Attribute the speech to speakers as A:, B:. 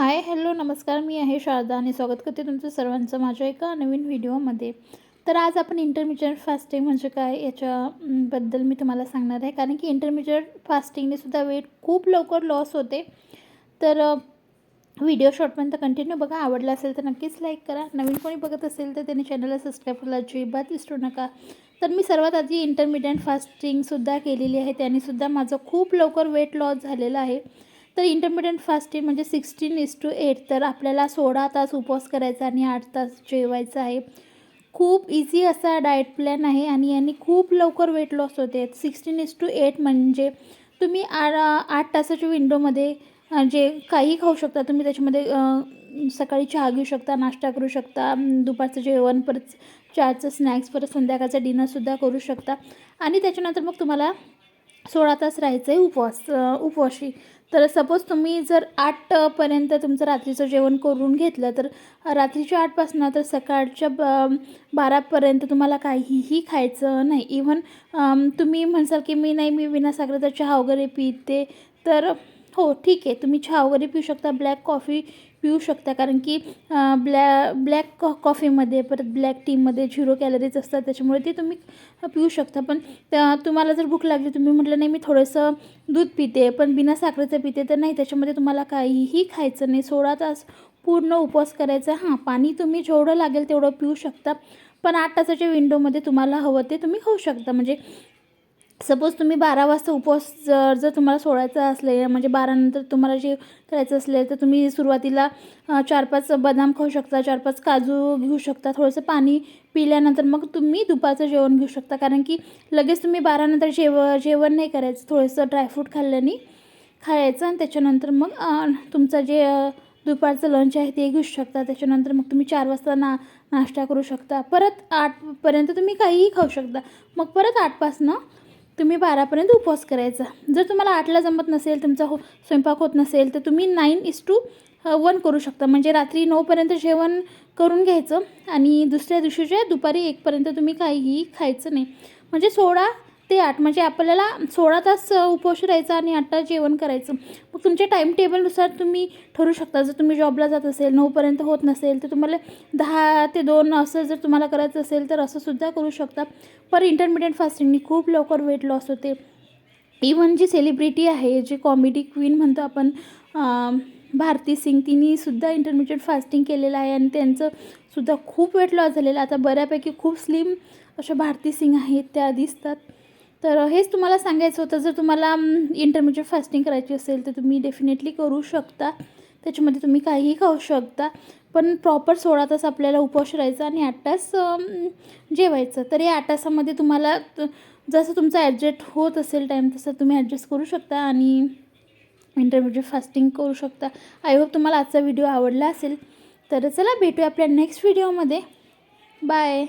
A: Hi hello नमस्कार. मी आहे शारदा आणि स्वागत करते तुमचं सर्वांचं माझ्या एका नवीन व्हिडिओमध्ये. तर आज आपण इंटरमिजिएट फास्टिंग म्हणजे काय याच्याबद्दल मी तुम्हाला सांगणार आहे. कारण की इंटरमिजिएट फास्टिंगने सुद्धा वेट खूप लवकर लॉस होते. तर व्हिडिओ शॉर्टपर्यंत कंटिन्यू बघा. आवडला असेल तर नक्कीच लाईक करा. नवीन कोणी बघत असेल तर त्यांनी चॅनलला सबस्क्राईब करायला अजिबात विसरू नका. तर मी सर्वात आधी इंटरमिडियंट फास्टिंगसुद्धा केलेली आहे. त्यानेसुद्धा माझं खूप लवकर वेट लॉस झालेलं आहे. तर इंटरमिडियंट फास्टिंग म्हणजे सिक्स्टीन इज टू एट तर आपल्याला सोळा तास उपवास करायचा आणि आठ तास जेवायचं आहे. खूप इझी असा डाएट प्लॅन आहे आणि यांनी खूप लवकर वेट लॉस होते. सिक्स्टीन इज टू एट म्हणजे तुम्ही आ आठ तासाच्या विंडोमध्ये जे काही खाऊ शकता तुम्ही त्याच्यामध्ये सकाळी चहा घेऊ शकता नाश्ता करू शकता दुपारचं जेवण परत चहाचं स्नॅक्स परत संध्याकाळचं डिनरसुद्धा करू शकता. आणि त्याच्यानंतर मग तुम्हाला सोळा तास राहायचं आहे उपवास उपवाशी. तर सपोज तुम्ही जर आठपर्यंत तुमचं रात्रीचं जेवण करून घेतलं तर रात्रीच्या आठपासनं तर सकाळच्या ब बारापर्यंत तुम्हाला काहीही खायचं नाही. इव्हन तुम्ही म्हणसाल की मी नाही मी विना साखरेचा चहा वगैरे पिते तर हो ठीक आहे. तुम्ही चहा वगैरे पिऊ शकता ब्लॅक कॉफी पिऊ शकता. कारण की ब्लॅ ब्लॅक कॉ कॉफीमध्ये परत ब्लॅक टीमध्ये झिरो कॅलरीज असतात. त्याच्यामुळे ते तुम्ही पिऊ शकता. पण तुम्हाला जर भूक लागली तुम्ही म्हटलं नाही मी थोडंसं दूध पिते पण बिना साखरेचं पिते तर नाही. त्याच्यामध्ये तुम्हाला काहीही खायचं नाही. सोळा तास पूर्ण उपवास करायचा. हां पाणी तुम्ही जेवढं लागेल तेवढं पिऊ शकता. पण आठ तासाच्या विंडोमध्ये तुम्हाला हवं ते तुम्ही खाऊ शकता. म्हणजे सपोज तुम्ही बारा वाजता उपवास जर जर तुम्हाला सोडायचा असले म्हणजे बारानंतर तुम्हाला जे करायचं असले तर तुम्ही सुरुवातीला चार पाच बदाम खाऊ शकता चार पाच काजू घेऊ शकता थोडंसं पाणी पिल्यानंतर मग तुम्ही दुपारचं जेवण घेऊ शकता. कारण की लगेच तुम्ही बारानंतर जेव जेवण नाही करायचं थोडंसं ड्रायफ्रूट खाल्ल्याने खायचं आणि त्याच्यानंतर मग तुमचं जे दुपारचं लंच आहे ते घेऊ शकता. त्याच्यानंतर मग तुम्ही चार वाजता ना नाश्ता करू शकता. परत आठपर्यंत तुम्ही काहीही खाऊ शकता. मग परत आठपासनं तुम्ही बारापर्यंत उपवास करायचा. जर तुम्हाला आठला जमत नसेल तुमचा हो स्वयंपाक होत नसेल तर तुम्ही नाईन इज टू वन करू शकता. म्हणजे रात्री नऊपर्यंत जेवण करून घ्यायचं आणि दुसऱ्या दिवशीच्या दुपारी एकपर्यंत तुम्ही काहीही खायचं नाही. म्हणजे सोळा ते आठ म्हणजे आपल्याला सोळा तास उपवास राहायचा आणि आठ तास जेवण करायचं. मग तुमच्या टाईम टेबलनुसार तुम्ही ठरू शकता. जर तुम्ही जॉबला जात असेल नऊपर्यंत होत नसेल तर तुम्हाला दहा ते दोन असं जर तुम्हाला करायचं असेल तर असं सुद्धा करू शकता. पर इंटरमिडियट फास्टिंगनी खूप लवकर वेट लॉस होते. इवन जी सेलिब्रिटी आहे जी कॉमेडी क्वीन म्हणतो आपण भारती सिंग तिनेसुद्धा इंटरमिडियट फास्टिंग केलेलं आहे आणि त्यांचं सुद्धा खूप वेट लॉस झालेलं आता बऱ्यापैकी खूप स्लिम अशा भारती सिंग आहेत त्या दिसतात. तर हेच तुम्हाला सांगायचं होतं. जर तुम्हाला इंटरमिजिएट फास्टिंग करायची असेल तर तुम्ही डेफिनेटली करू शकता. त्याच्यामध्ये तुम्ही काहीही खाऊ शकता. पण प्रॉपर सोळा तास आपल्याला उपवास राहायचा आणि आठ तास जेवायचं. तर या आठ तासामध्ये तुम्हाला जसं तुमचं ॲडजस्ट होत असेल टाईम तसं तुम्ही ॲडजस्ट करू शकता आणि इंटरमिजिएट फास्टिंग करू शकता. आय होप तुम्हाला आजचा व्हिडिओ आवडला असेल. तर चला भेटूया आपल्या नेक्स्ट व्हिडिओमध्ये बाय